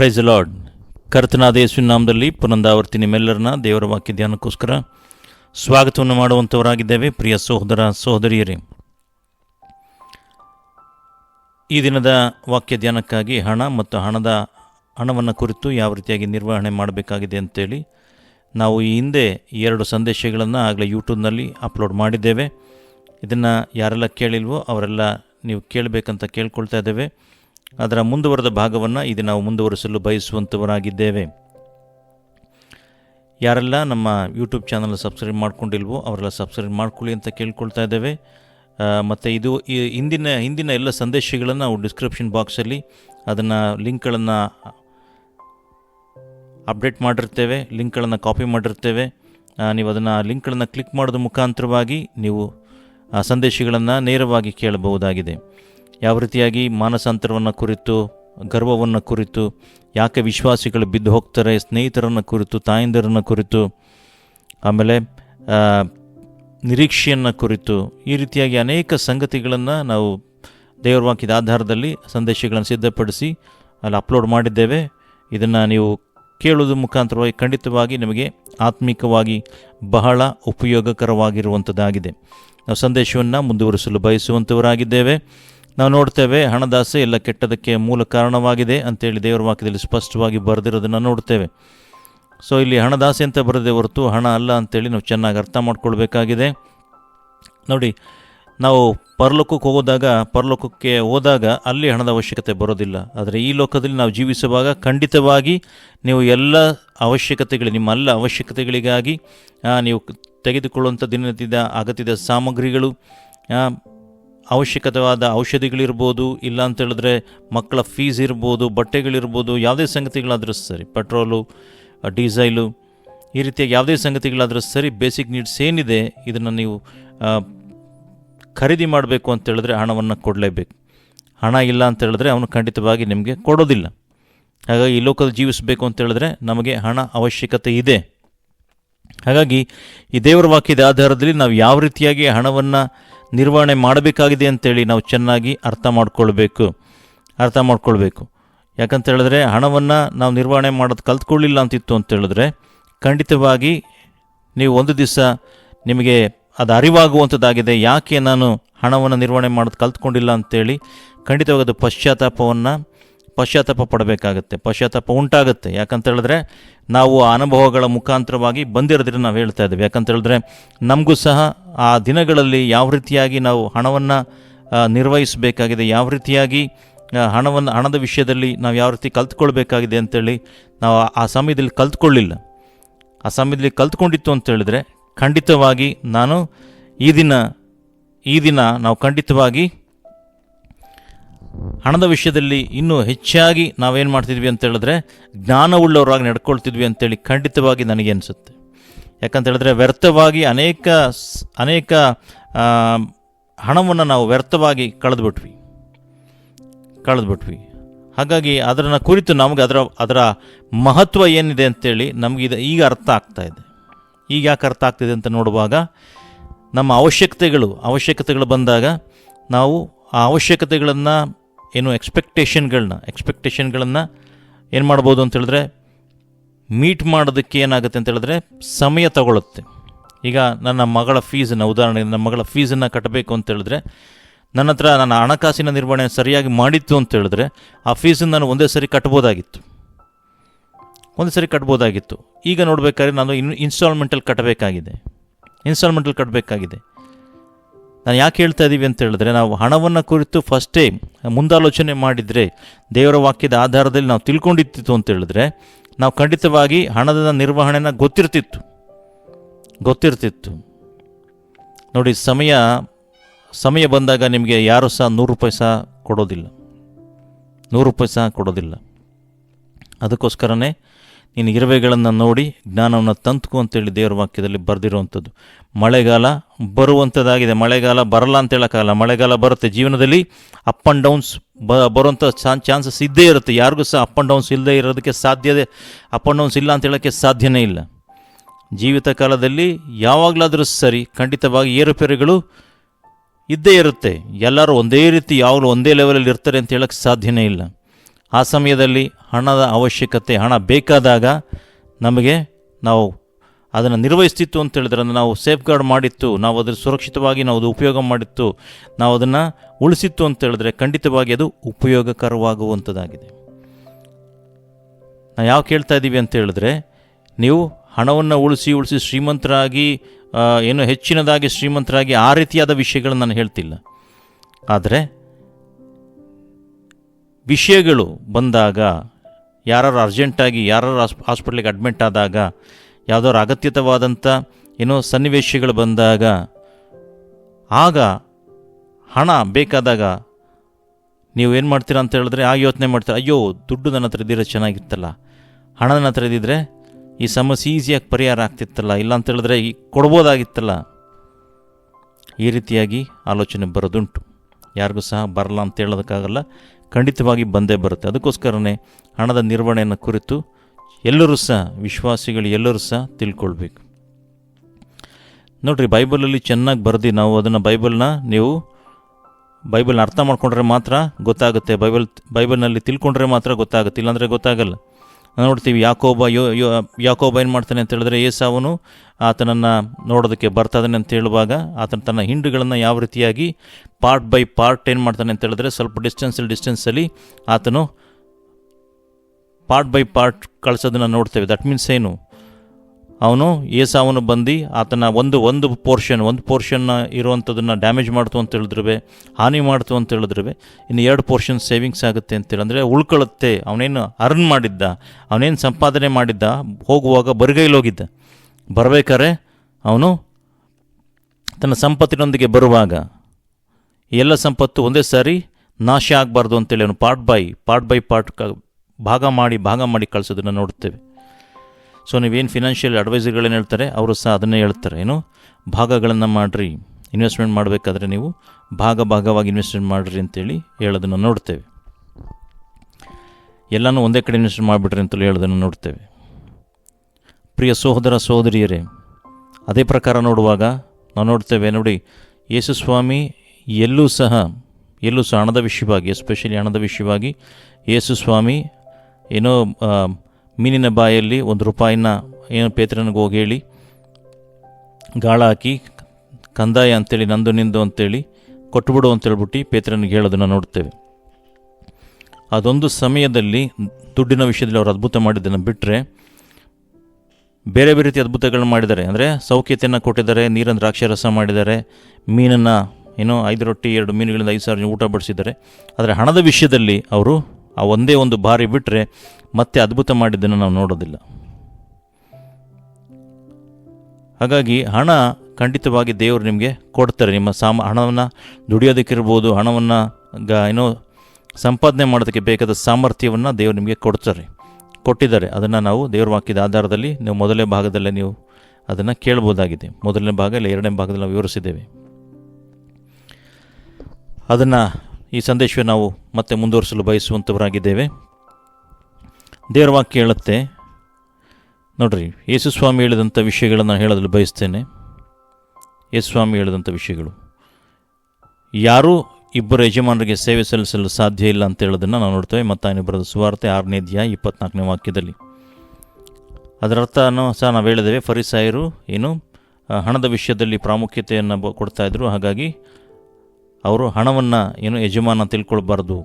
Price lord ಕರ್ತನಾದ ಯೇಸುವಿನ ನಾಮದಲ್ಲಿ ಪುನಂದಾವರ್ತಿ ನಿಮ್ಮೆಲ್ಲರನ್ನ ದೇವರ ವಾಕ್ಯ ಧ್ಯಾನಕ್ಕೋಸ್ಕರ ಸ್ವಾಗತವನ್ನು ಮಾಡುವಂಥವರಾಗಿದ್ದೇವೆ ಪ್ರಿಯ ಸಹೋದರ ಸಹೋದರಿಯರೇ, ಈ ದಿನದ ವಾಕ್ಯ ಧ್ಯಾನಕ್ಕಾಗಿ ಹಣ ಮತ್ತು ಹಣದ ಹಣವನ್ನು ಕುರಿತು ಯಾವ ರೀತಿಯಾಗಿ ನಿರ್ವಹಣೆ ಮಾಡಬೇಕಾಗಿದೆ ಅಂತೇಳಿ ನಾವು ಈ ಹಿಂದೆ ಎರಡು ಸಂದೇಶಗಳನ್ನು ಆಗಲೇ ಯೂಟ್ಯೂಬ್ನಲ್ಲಿ ಅಪ್ಲೋಡ್ ಮಾಡಿದ್ದೇವೆ. ಇದನ್ನು ಯಾರೆಲ್ಲ ಕೇಳಿಲ್ವೋ ಅವರೆಲ್ಲ ನೀವು ಕೇಳಬೇಕಂತ ಕೇಳ್ಕೊಳ್ತಾ ಇದ್ದೇವೆ. ಅದರ ಮುಂದುವರೆದ ಭಾಗವನ್ನು ಇದು ನಾವು ಮುಂದುವರಿಸಲು ಬಯಸುವಂಥವರಾಗಿದ್ದೇವೆ ಯಾರೆಲ್ಲ ನಮ್ಮ ಯೂಟ್ಯೂಬ್ ಚಾನಲ್ ಸಬ್ಸ್ಕ್ರೈಬ್ ಮಾಡ್ಕೊಂಡಿಲ್ವೋ ಅವರೆಲ್ಲ ಸಬ್ಸ್ಕ್ರೈಬ್ ಮಾಡ್ಕೊಳ್ಳಿ ಅಂತ ಕೇಳ್ಕೊಳ್ತಾ ಇದ್ದೇವೆ. ಮತ್ತು ಇದು ಈ ಹಿಂದಿನ ಹಿಂದಿನ ಎಲ್ಲ ಸಂದೇಶಗಳನ್ನು ನಾವು ಡಿಸ್ಕ್ರಿಪ್ಷನ್ ಬಾಕ್ಸಲ್ಲಿ ಅದನ್ನು ಲಿಂಕ್ಗಳನ್ನು ಅಪ್ಡೇಟ್ ಮಾಡಿರ್ತೇವೆ, ಲಿಂಕ್ಗಳನ್ನು ಕಾಪಿ ಮಾಡಿರ್ತೇವೆ. ನೀವು ಅದನ್ನು ಲಿಂಕ್ಗಳನ್ನು ಕ್ಲಿಕ್ ಮಾಡೋದ್ರ ಮುಖಾಂತರವಾಗಿ ನೀವು ಆ ಸಂದೇಶಗಳನ್ನು ನೇರವಾಗಿ ಕೇಳಬಹುದಾಗಿದೆ. ಯಾವ ರೀತಿಯಾಗಿ ಮಾನಸಾಂತರವನ್ನು ಕುರಿತು, ಗರ್ವವನ್ನು ಕುರಿತು, ಯಾಕೆ ವಿಶ್ವಾಸಿಗಳು ಬಿದ್ದು ಹೋಗ್ತಾರೆ, ಸ್ನೇಹಿತರನ್ನು ಕುರಿತು, ತಾಯಂದಿರನ್ನು ಕುರಿತು, ಆಮೇಲೆ ನಿರೀಕ್ಷೆಯನ್ನು ಕುರಿತು ಈ ರೀತಿಯಾಗಿ ಅನೇಕ ಸಂಗತಿಗಳನ್ನು ನಾವು ದೇವರ ವಾಕ್ಯದ ಆಧಾರದಲ್ಲಿ ಸಂದೇಶಗಳನ್ನು ಸಿದ್ಧಪಡಿಸಿ ಅಲ್ಲಿ ಅಪ್ಲೋಡ್ ಮಾಡಿದ್ದೇವೆ. ಇದನ್ನು ನೀವು ಕೇಳುವುದು ಮುಖಾಂತರವಾಗಿ ಖಂಡಿತವಾಗಿ ನಿಮಗೆ ಆತ್ಮಿಕವಾಗಿ ಬಹಳ ಉಪಯೋಗಕರವಾಗಿರುವಂಥದ್ದಾಗಿದೆ ನಾವು ಸಂದೇಶವನ್ನು ಮುಂದುವರಿಸಲು ಬಯಸುವಂಥವರಾಗಿದ್ದೇವೆ ನಾವು ನೋಡ್ತೇವೆ ಹಣದಾಸೆ ಎಲ್ಲ ಕೆಟ್ಟದಕ್ಕೆ ಮೂಲ ಕಾರಣವಾಗಿದೆ ಅಂತೇಳಿ ದೇವರ ವಾಕ್ಯದಲ್ಲಿ ಸ್ಪಷ್ಟವಾಗಿ ಬರೆದಿರೋದನ್ನು ನೋಡ್ತೇವೆ. ಸೊ ಇಲ್ಲಿ ಹಣದಾಸೆ ಅಂತ ಬರದೆ ಹೊರತು ಹಣ ಅಲ್ಲ ಅಂತೇಳಿ ನಾವು ಚೆನ್ನಾಗಿ ಅರ್ಥ ಮಾಡ್ಕೊಳ್ಬೇಕಾಗಿದೆ. ನೋಡಿ, ನಾವು ಪರಲೋಕಕ್ಕೆ ಹೋದಾಗ ಪರಲೋಕಕ್ಕೆ ಹೋದಾಗ ಅಲ್ಲಿ ಹಣದ ಅವಶ್ಯಕತೆ ಬರೋದಿಲ್ಲ. ಆದರೆ ಈ ಲೋಕದಲ್ಲಿ ನಾವು ಜೀವಿಸುವಾಗ ಖಂಡಿತವಾಗಿ ನೀವು ಎಲ್ಲ ಅವಶ್ಯಕತೆಗಳು, ನಿಮ್ಮ ಎಲ್ಲ ಅವಶ್ಯಕತೆಗಳಿಗಾಗಿ ನೀವು ತೆಗೆದುಕೊಳ್ಳುವಂಥ ದಿನನಿತ್ಯದ ಅಗತ್ಯದ ಸಾಮಗ್ರಿಗಳು ಅವಶ್ಯಕತೆವಾದ ಔಷಧಿಗಳಿರ್ಬೋದು, ಇಲ್ಲ ಅಂತ ಹೇಳಿದ್ರೆ ಮಕ್ಕಳ ಫೀಸ್ ಇರ್ಬೋದು, ಬಟ್ಟೆಗಳಿರ್ಬೋದು, ಯಾವುದೇ ಸಂಗತಿಗಳಾದರೂ ಸರಿ ಪೆಟ್ರೋಲು ಡೀಸೈಲು ಈ ರೀತಿಯಾಗಿ ಯಾವುದೇ ಸಂಗತಿಗಳಾದರೂ ಸರಿ ಬೇಸಿಕ್ ನೀಡ್ಸ್ ಏನಿದೆ, ಇದನ್ನು ನೀವು ಖರೀದಿ ಮಾಡಬೇಕು ಅಂತ ಹೇಳಿದ್ರೆ ಹಣವನ್ನು ಕೊಡಲೇಬೇಕು. ಹಣ ಇಲ್ಲ ಅಂತ ಹೇಳಿದ್ರೆ ಅವನು ಖಂಡಿತವಾಗಿ ನಿಮಗೆ ಕೊಡೋದಿಲ್ಲ. ಹಾಗಾಗಿ ಈ ಲೋಕದಲ್ಲಿ ಜೀವಿಸಬೇಕು ಅಂತ ಹೇಳಿದ್ರೆ ನಮಗೆ ಹಣ ಅವಶ್ಯಕತೆ ಇದೆ. ಹಾಗಾಗಿ ಈ ದೇವರ ವಾಕ್ಯದ ಆಧಾರದಲ್ಲಿ ನಾವು ಯಾವ ರೀತಿಯಾಗಿ ಹಣವನ್ನು ನಿರ್ವಹಣೆ ಮಾಡಬೇಕಾಗಿದೆ ಅಂತೇಳಿ ನಾವು ಚೆನ್ನಾಗಿ ಅರ್ಥ ಮಾಡ್ಕೊಳ್ಬೇಕು. ಅರ್ಥ ಮಾಡ್ಕೊಳ್ಬೇಕು. ಯಾಕಂತ ಹೇಳಿದ್ರೆ ಹಣವನ್ನು ನಾವು ನಿರ್ವಹಣೆ ಮಾಡೋದು ಕಲ್ತ್ಕೊಳ್ಳಿಲ್ಲ ಅಂತಿತ್ತು ಅಂತ ಹೇಳಿದ್ರೆ ಖಂಡಿತವಾಗಿ ನೀವು ಒಂದು ದಿವಸ ನಿಮಗೆ ಅದು ಅರಿವಾಗುವಂಥದ್ದಾಗಿದೆ. ಯಾಕೆ ನಾನು ಹಣವನ್ನು ನಿರ್ವಹಣೆ ಮಾಡೋದು ಕಲ್ತ್ಕೊಂಡಿಲ್ಲ ಅಂತೇಳಿ ಖಂಡಿತವಾಗಿ ಅದು ಪಶ್ಚಾತ್ತಾಪವನ್ನು ಪಶ್ಚಾತ್ತಾಪ ಪಡಬೇಕಾಗತ್ತೆ, ಪಶ್ಚಾತ್ತಾಪ ಉಂಟಾಗುತ್ತೆ. ಯಾಕಂತ ಹೇಳಿದ್ರೆ ನಾವು ಆ ಅನುಭವಗಳ ಮುಖಾಂತರವಾಗಿ ಬಂದಿರೋದ್ರಿಂದ ನಾವು ಹೇಳ್ತಾ ಇದ್ದೇವೆ. ಯಾಕಂತ ಹೇಳಿದ್ರೆ ನಮಗೂ ಸಹ ಆ ದಿನಗಳಲ್ಲಿ ಯಾವ ರೀತಿಯಾಗಿ ನಾವು ಹಣವನ್ನು ನಿರ್ವಹಿಸಬೇಕಾಗಿದೆ, ಯಾವ ರೀತಿಯಾಗಿ ಹಣವನ್ನು, ಹಣದ ವಿಷಯದಲ್ಲಿ ನಾವು ಯಾವ ರೀತಿ ಕಲ್ತ್ಕೊಳ್ಬೇಕಾಗಿದೆ ಅಂತೇಳಿ ನಾವು ಆ ಸಮಯದಲ್ಲಿ ಕಲ್ತ್ಕೊಳ್ಳಿಲ್ಲ. ಆ ಸಮಯದಲ್ಲಿ ಕಲ್ತ್ಕೊಂಡಿತ್ತು ಅಂತ ಹೇಳಿದ್ರೆ ಖಂಡಿತವಾಗಿ ನಾನು ಈ ದಿನ ಈ ದಿನ ನಾವು ಖಂಡಿತವಾಗಿ ಹಣದ ವಿಷಯದಲ್ಲಿ ಇನ್ನೂ ಹೆಚ್ಚಾಗಿ ನಾವೇನು ಮಾಡ್ತಿದ್ವಿ ಅಂತ ಹೇಳಿದ್ರೆ ಜ್ಞಾನವುಳ್ಳವರಾಗಿ ನಡ್ಕೊಳ್ತಿದ್ವಿ ಅಂತೇಳಿ ಖಂಡಿತವಾಗಿ ನನಗೆ ಅನಿಸುತ್ತೆ. ಯಾಕಂತ ಹೇಳಿದ್ರೆ ವ್ಯರ್ಥವಾಗಿ ಅನೇಕ ಅನೇಕ ಹಣವನ್ನು ನಾವು ವ್ಯರ್ಥವಾಗಿ ಕಳೆದುಬಿಟ್ವಿ. ಕಳೆದುಬಿಟ್ವಿ. ಹಾಗಾಗಿ ಅದರ ಕುರಿತು ನಮಗೆ ಅದರ ಅದರ ಮಹತ್ವ ಏನಿದೆ ಅಂತೇಳಿ ನಮಗೆ ಇದು ಈಗ ಅರ್ಥ ಆಗ್ತಾ ಇದೆ. ಈಗ ಯಾಕೆ ಅರ್ಥ ಆಗ್ತಿದೆ ಅಂತ ನೋಡುವಾಗ ನಮ್ಮ ಅವಶ್ಯಕತೆಗಳು ಅವಶ್ಯಕತೆಗಳು ಬಂದಾಗ ನಾವು ಆ ಅವಶ್ಯಕತೆಗಳನ್ನು ಏನು ಎಕ್ಸ್ಪೆಕ್ಟೇಷನ್ಗಳನ್ನ ಎಕ್ಸ್ಪೆಕ್ಟೇಷನ್ಗಳನ್ನು ಏನು ಮಾಡ್ಬೋದು ಅಂತ ಹೇಳಿದ್ರೆ ಮೀಟ್ ಮಾಡೋದಕ್ಕೆ ಏನಾಗುತ್ತೆ ಅಂತ ಹೇಳಿದ್ರೆ, ಸಮಯ ತಗೊಳುತ್ತೆ. ಈಗ ನನ್ನ ಮಗಳ ಫೀಸನ್ನು ಉದಾಹರಣೆಗೆ ನನ್ನ ಮಗಳ ಫೀಸನ್ನು ಕಟ್ಟಬೇಕು ಅಂತ ಹೇಳಿದ್ರೆ, ನನ್ನ ಹತ್ರ ನನ್ನ ಹಣಕಾಸಿನ ನಿರ್ವಹಣೆ ಸರಿಯಾಗಿ ಮಾಡಿತ್ತು ಅಂತ ಹೇಳಿದ್ರೆ, ಆ ಫೀಸನ್ನು ನಾನು ಒಂದೇ ಸರಿ ಕಟ್ಬೋದಾಗಿತ್ತು. ಒಂದೇ ಸರಿ ಕಟ್ಬೋದಾಗಿತ್ತು. ಈಗ ನೋಡಬೇಕಾದ್ರೆ ನಾನು ಇನ್ ಇನ್ಸ್ಟಾಲ್ಮೆಂಟಲ್ಲಿ ಕಟ್ಟಬೇಕಾಗಿದೆ. ಇನ್ಸ್ಟಾಲ್ಮೆಂಟಲ್ಲಿ ಕಟ್ಟಬೇಕಾಗಿದೆ. ನಾನು ಯಾಕೆ ಹೇಳ್ತಾ ಇದ್ದೀವಿ ಅಂತ ಹೇಳಿದ್ರೆ, ನಾವು ಹಣವನ್ನು ಕುರಿತು ಫಸ್ಟೇ ಮುಂದಾಲೋಚನೆ ಮಾಡಿದರೆ, ದೇವರ ವಾಕ್ಯದ ಆಧಾರದಲ್ಲಿ ನಾವು ತಿಳ್ಕೊಂಡಿರ್ತಿತ್ತು ಅಂತ ಹೇಳಿದ್ರೆ, ನಾವು ಖಂಡಿತವಾಗಿ ಹಣದ ನಿರ್ವಹಣೆನ ಗೊತ್ತಿರ್ತಿತ್ತು. ಗೊತ್ತಿರ್ತಿತ್ತು. ನೋಡಿ, ಸಮಯ ಸಮಯ ಬಂದಾಗ ನಿಮಗೆ ಯಾರೂ ಸಹ ನೂರು ರೂಪಾಯಿ ಸಹ ಕೊಡೋದಿಲ್ಲ. ನೂರು ರೂಪಾಯಿ ಸಹ ಕೊಡೋದಿಲ್ಲ. ಅದಕ್ಕೋಸ್ಕರನೇ ನೀನು ಇರುವೆಗಳನ್ನು ನೋಡಿ ಜ್ಞಾನವನ್ನು ತಂತ್ಕೊ ಅಂತೇಳಿ ದೇವರ ವಾಕ್ಯದಲ್ಲಿ ಬರೆದಿರುವಂಥದ್ದು. ಮಳೆಗಾಲ ಬರುವಂಥದ್ದಾಗಿದೆ. ಮಳೆಗಾಲ ಬರಲ್ಲ ಅಂತ ಹೇಳೋಕ್ಕಾಗಲ್ಲ ಮಳೆಗಾಲ ಬರುತ್ತೆ. ಜೀವನದಲ್ಲಿ ಅಪ್ ಆ್ಯಂಡ್ ಡೌನ್ಸ್ ಬ, ಬರುವಂಥ ಚಾನ್ಸಸ್ ಇದ್ದೇ ಇರುತ್ತೆ. ಯಾರಿಗೂ ಸಹ ಅಪ್ ಆ್ಯಂಡ್ ಡೌನ್ಸ್ ಇಲ್ಲದೆ ಇರೋದಕ್ಕೆ ಸಾಧ್ಯತೆ ಅಪ್ ಆ್ಯಂಡ್ ಡೌನ್ಸ್ ಇಲ್ಲ ಅಂತ ಹೇಳೋಕ್ಕೆ ಸಾಧ್ಯನೇ ಇಲ್ಲ. ಜೀವಿತ ಕಾಲದಲ್ಲಿ ಯಾವಾಗಲಾದರೂ ಸರಿ ಖಂಡಿತವಾಗಿ ಏರುಪೇರುಗಳು ಇದ್ದೇ ಇರುತ್ತೆ. ಎಲ್ಲರೂ ಒಂದೇ ರೀತಿ ಯಾವಾಗಲೂ ಒಂದೇ ಲೆವೆಲಲ್ಲಿ ಇರ್ತಾರೆ ಅಂತ ಹೇಳೋಕ್ಕೆ ಸಾಧ್ಯನೇ ಇಲ್ಲ. ಆ ಸಮಯದಲ್ಲಿ ಹಣದ ಅವಶ್ಯಕತೆ, ಹಣ ಬೇಕಾದಾಗ ನಮಗೆ ನಾವು ಅದನ್ನು ನಿರ್ವಹಿಸ್ತಿತ್ತು ಅಂತ ಹೇಳಿದ್ರೆ ಅದನ್ನು ನಾವು ಸೇಫ್ ಗಾರ್ಡ್ ಮಾಡಿತ್ತು, ನಾವು ಅದ್ರ ಸುರಕ್ಷಿತವಾಗಿ ನಾವು ಅದು ಉಪಯೋಗ ಮಾಡಿತ್ತು, ನಾವು ಅದನ್ನು ಉಳಿಸಿತ್ತು ಅಂತ ಹೇಳಿದ್ರೆ ಖಂಡಿತವಾಗಿ ಅದು ಉಪಯೋಗಕರವಾಗುವಂಥದ್ದಾಗಿದೆ. ನಾವು ಯಾವ ಕೇಳ್ತಾ ಇದ್ದೀವಿ ಅಂತ ಹೇಳಿದ್ರೆ ನೀವು ಹಣವನ್ನು ಉಳಿಸಿ ಉಳಿಸಿ ಶ್ರೀಮಂತರಾಗಿ ಏನು ಹೆಚ್ಚಿನದಾಗಿ ಶ್ರೀಮಂತರಾಗಿ ಆ ರೀತಿಯಾದ ವಿಷಯಗಳನ್ನು ನಾನು ಹೇಳ್ತಿಲ್ಲ. ಆದರೆ ವಿಷಯಗಳು ಬಂದಾಗ ಯಾರು ಅರ್ಜೆಂಟಾಗಿ ಯಾರು ಹಾಸ್ಪಿಟ್ಲಿಗೆ ಅಡ್ಮಿಟ್ ಆದಾಗ, ಯಾವುದಾದ್ರು ಅಗತ್ಯತವಾದಂಥ ಏನೋ ಸನ್ನಿವೇಶಗಳು ಬಂದಾಗ, ಆಗ ಹಣ ಬೇಕಾದಾಗ ನೀವು ಏನು ಮಾಡ್ತೀರಾ ಅಂತ ಹೇಳಿದ್ರೆ, ಆ ಯೋಚನೆ ಮಾಡ್ತೀರಾ, ಅಯ್ಯೋ, ದುಡ್ಡು ನನ್ನ ಹತ್ರ ಇದ್ದಿರೋ ಚೆನ್ನಾಗಿತ್ತಲ್ಲ. ಹಣ ನನ್ನ ಹತ್ರ ಇದ್ದಿದ್ರೆ ಈ ಸಮಸ್ಯೆ ಈಸಿಯಾಗಿ ಪರಿಹಾರ ಆಗ್ತಿತ್ತಲ್ಲ, ಇಲ್ಲ ಅಂತ ಹೇಳಿದ್ರೆ ಈ ಕೊಡ್ಬೋದಾಗಿತ್ತಲ್ಲ. ಈ ರೀತಿಯಾಗಿ ಆಲೋಚನೆ ಬರೋದುಂಟು. ಯಾರಿಗೂ ಸಹ ಬರಲ್ಲ ಅಂತ ಹೇಳೋದಕ್ಕಾಗಲ್ಲ. ಖಂಡಿತವಾಗಿ ಬಂದೇ ಬರುತ್ತೆ. ಅದಕ್ಕೋಸ್ಕರನೇ ಹಣದ ನಿರ್ವಹಣೆಯನ್ನು ಕುರಿತು ಎಲ್ಲರೂ ಸಹ, ವಿಶ್ವಾಸಿಗಳು ಎಲ್ಲರೂ ಸಹ ತಿಳ್ಕೊಳ್ಬೇಕು. ನೋಡ್ರಿ, ಬೈಬಲಲ್ಲಿ ಚೆನ್ನಾಗಿ ಬರೆದು ನಾವು ಅದನ್ನು ಬೈಬಲ್ನ ನೀವು ಬೈಬಲ್ನ ಅರ್ಥ ಮಾಡ್ಕೊಂಡ್ರೆ ಮಾತ್ರ ಗೊತ್ತಾಗುತ್ತೆ. ಬೈಬಲ್, ಬೈಬಲ್ನಲ್ಲಿ ತಿಳ್ಕೊಂಡ್ರೆ ಮಾತ್ರ ಗೊತ್ತಾಗುತ್ತೆ. ಇಲ್ಲಾಂದರೆ ಗೊತ್ತಾಗಲ್ಲ. ನೋಡ್ತೀವಿ, ಯಾಕೋಬ, ಯೋ ಯೋ, ಯಾಕೋಬ ಏನು ಮಾಡ್ತಾನೆ ಅಂತ ಹೇಳಿದ್ರೆ ಏಸಾವನು ಆತನನ್ನು ನೋಡೋದಕ್ಕೆ ಬರ್ತಾನೆ ಅಂತ ಹೇಳುವಾಗ ಆತನ ತನ್ನ ಹಿಂಡುಗಳನ್ನು ಯಾವ ರೀತಿಯಾಗಿ ಪಾರ್ಟ್ ಬೈ ಪಾರ್ಟ್ ಏನು ಮಾಡ್ತಾನೆ ಅಂತ ಹೇಳಿದ್ರೆ ಸ್ವಲ್ಪ ಡಿಸ್ಟೆನ್ಸಲ್ಲಿ ಡಿಸ್ಟೆನ್ಸಲ್ಲಿ ಆತನು ಪಾರ್ಟ್ ಬೈ ಪಾರ್ಟ್ ಕಳಿಸೋದನ್ನು ನೋಡ್ತೇವೆ. ದಟ್ ಮೀನ್ಸ್ ಏನು? ಅವನು, ಏಸಾವನು ಬಂದು ಆತನ ಒಂದು ಒಂದು ಪೋರ್ಷನ್ ಒಂದು ಪೋರ್ಷನ್ನ ಇರುವಂಥದ್ದನ್ನು ಡ್ಯಾಮೇಜ್ ಮಾಡ್ತು ಅಂತ ಹೇಳಿದ್ರುವೆ, ಹಾನಿ ಮಾಡ್ತು ಅಂತ ಹೇಳಿದ್ರುವೆ, ಇನ್ನು ಎರಡು ಪೋರ್ಷನ್ ಸೇವಿಂಗ್ಸ್ ಆಗುತ್ತೆ ಅಂತೇಳಿ ಅಂದರೆ ಉಳ್ಕೊಳ್ಳುತ್ತೆ, ಅವನೇನು ಅರ್ನ್ ಮಾಡಿದ್ದ, ಅವನೇನು ಸಂಪಾದನೆ ಮಾಡಿದ್ದ, ಹೋಗುವಾಗ ಬರಿಗೈಲಿ ಹೋಗಿದ್ದ. ಬರಬೇಕಾದ್ರೆ ಅವನು ತನ್ನ ಸಂಪತ್ತಿನೊಂದಿಗೆ ಬರುವಾಗ ಎಲ್ಲ ಸಂಪತ್ತು ಒಂದೇ ಸಾರಿ ನಾಶ ಆಗಬಾರ್ದು ಅಂತೇಳಿ ಅವನು part by part by part ಭಾಗ ಮಾಡಿ ಭಾಗ ಮಾಡಿ ಕಳಿಸೋದನ್ನು ನೋಡ್ತೇವೆ. ಸೊ ನೀವೇನು ಫಿನಾನ್ಷಿಯಲ್ ಅಡ್ವೈಸರ್ಗಳೇನು ಹೇಳ್ತಾರೆ, ಅವರು ಸಹ ಅದನ್ನೇ ಹೇಳ್ತಾರೆ. ಏನು? ಭಾಗಗಳನ್ನು ಮಾಡಿರಿ. ಇನ್ವೆಸ್ಟ್ಮೆಂಟ್ ಮಾಡಬೇಕಾದ್ರೆ ನೀವು ಭಾಗ ಭಾಗವಾಗಿ ಇನ್ವೆಸ್ಟ್ಮೆಂಟ್ ಮಾಡಿರಿ ಅಂತೇಳಿ ಹೇಳೋದನ್ನು ನೋಡ್ತೇವೆ. ಎಲ್ಲನೂ ಒಂದೇ ಕಡೆ ಇನ್ವೆಸ್ಟ್ ಮಾಡಿಬಿಟ್ರಿ ಅಂತೇಳಿ ಹೇಳೋದನ್ನು ನೋಡ್ತೇವೆ. ಪ್ರಿಯ ಸಹೋದರ, ಸಹೋದರಿಯರೇ, ಅದೇ ಪ್ರಕಾರ ನೋಡುವಾಗ ನಾವು ನೋಡ್ತೇವೆ ನೋಡಿ, ಯೇಸು ಸ್ವಾಮಿ ಎಲ್ಲೂ ಸಹ ಎಲ್ಲೂ ಸಹ ಹಣದ ವಿಷಯವಾಗಿ ಎಸ್ಪೆಷಲಿ ಹಣದ ವಿಷಯವಾಗಿ ಯೇಸು ಸ್ವಾಮಿ ಏನೋ ಮೀನಿನ ಬಾಯಲ್ಲಿ ಒಂದು ರೂಪಾಯಿನ ಏನೋ ಪೇತ್ರನಿಗೆ ಹೋಗಿ ಹೇಳಿ, ಗಾಳ ಹಾಕಿ, ಕಂದಾಯ ಅಂತೇಳಿ, ನಂದು ನಿಂದು ಅಂತೇಳಿ ಕೊಟ್ಬಿಡು ಅಂತೇಳ್ಬಿಟ್ಟು ಪೇತ್ರನಿಗೆ ಹೇಳೋದನ್ನು ನೋಡ್ತೇವೆ. ಅದೊಂದು ಸಮಯದಲ್ಲಿ ದುಡ್ಡಿನ ವಿಷಯದಲ್ಲಿ ಅವರು ಅದ್ಭುತ ಮಾಡಿದ್ದನ್ನು ಬಿಟ್ಟರೆ ಬೇರೆ ಬೇರೆ ರೀತಿ ಅದ್ಭುತಗಳನ್ನ ಮಾಡಿದ್ದಾರೆ. ಅಂದರೆ ಸೌಖ್ಯತೆಯನ್ನು ಕೊಟ್ಟಿದ್ದಾರೆ, ನೀರನ್ನು ದ್ರಾಕ್ಷಾರಸ ಮಾಡಿದ್ದಾರೆ, ಮೀನನ್ನು ಏನೋ ಐದು ರೊಟ್ಟಿ, ಎರಡು ಮೀನುಗಳಿಂದ ಐದು ಸಾವಿರ ಊಟ ಬಡಿಸಿದ್ದಾರೆ. ಆದರೆ ಹಣದ ವಿಷಯದಲ್ಲಿ ಅವರು ಆ ಒಂದೇ ಒಂದು ಬಾರಿ ಬಿಟ್ಟರೆ ಮತ್ತೆ ಅದ್ಭುತ ಮಾಡಿದ್ದನ್ನು ನಾವು ನೋಡೋದಿಲ್ಲ. ಹಾಗಾಗಿ ಹಣ ಖಂಡಿತವಾಗಿ ದೇವರು ನಿಮಗೆ ಕೊಡ್ತಾರೆ. ನಿಮ್ಮ ಸಾಮ, ಹಣವನ್ನು ದುಡಿಯೋದಕ್ಕಿರ್ಬೋದು, ಹಣವನ್ನು ಗ, ಏನೋ ಸಂಪಾದನೆ ಮಾಡೋದಕ್ಕೆ ಬೇಕಾದ ಸಾಮರ್ಥ್ಯವನ್ನು ದೇವರು ನಿಮಗೆ ಕೊಡ್ತಾರೆ. ಕೊಟ್ಟಿದ್ದಾರೆ. ಅದನ್ನು ನಾವು ದೇವ್ರ ವಾಕ್ಯದ ಆಧಾರದಲ್ಲಿ ನೀವು ಮೊದಲನೇ ಭಾಗದಲ್ಲೇ ನೀವು ಅದನ್ನು ಕೇಳ್ಬೋದಾಗಿದೆ. ಮೊದಲನೇ ಭಾಗ ಇಲ್ಲ, ಎರಡನೇ ಭಾಗದಲ್ಲಿ ನಾವು ವಿವರಿಸಿದ್ದೇವೆ. ಅದನ್ನು ಈ ಸಂದೇಶ ನಾವು ಮತ್ತೆ ಮುಂದುವರಿಸಲು ಬಯಸುವಂಥವರಾಗಿದ್ದೇವೆ ದೇವರ ವಾಕ್ಯ ಹೇಳುತ್ತೆ, ನೋಡ್ರಿ, ಯೇಸುಸ್ವಾಮಿ ಹೇಳಿದಂಥ ವಿಷಯಗಳನ್ನು ಹೇಳಲು ಬಯಸ್ತೇನೆ. ಯೇಸುಸ್ವಾಮಿ ಹೇಳಿದಂಥ ವಿಷಯಗಳು. ಯಾರೂ ಇಬ್ಬರು ಯಜಮಾನರಿಗೆ ಸೇವೆ ಸಲ್ಲಿಸಲು ಸಾಧ್ಯ ಇಲ್ಲ ಅಂತ ಹೇಳೋದನ್ನು ನಾವು ನೋಡ್ತೇವೆ. ಮತ್ತು ಬರೆದ ಸುವಾರ್ತೆ ಆರನೇ ಅಧ್ಯಾಯ ಇಪ್ಪತ್ನಾಲ್ಕನೇ ವಾಕ್ಯದಲ್ಲಿ. ಅದರ ಅರ್ಥನೂ ಸಹ ನಾವು ಹೇಳಿದ್ದೇವೆ. ಫರಿಸಾಯರು ಏನು ಹಣದ ವಿಷಯದಲ್ಲಿ ಪ್ರಾಮುಖ್ಯತೆಯನ್ನು ಕೊಡ್ತಾಯಿದ್ರು ಕೊಡ್ತಾ ಹಾಗಾಗಿ ಅವರು ಹಣವನ್ನು ಏನು ಯಜಮಾನ ತಿಳ್ಕೊಳ್ಬಾರ್ದು.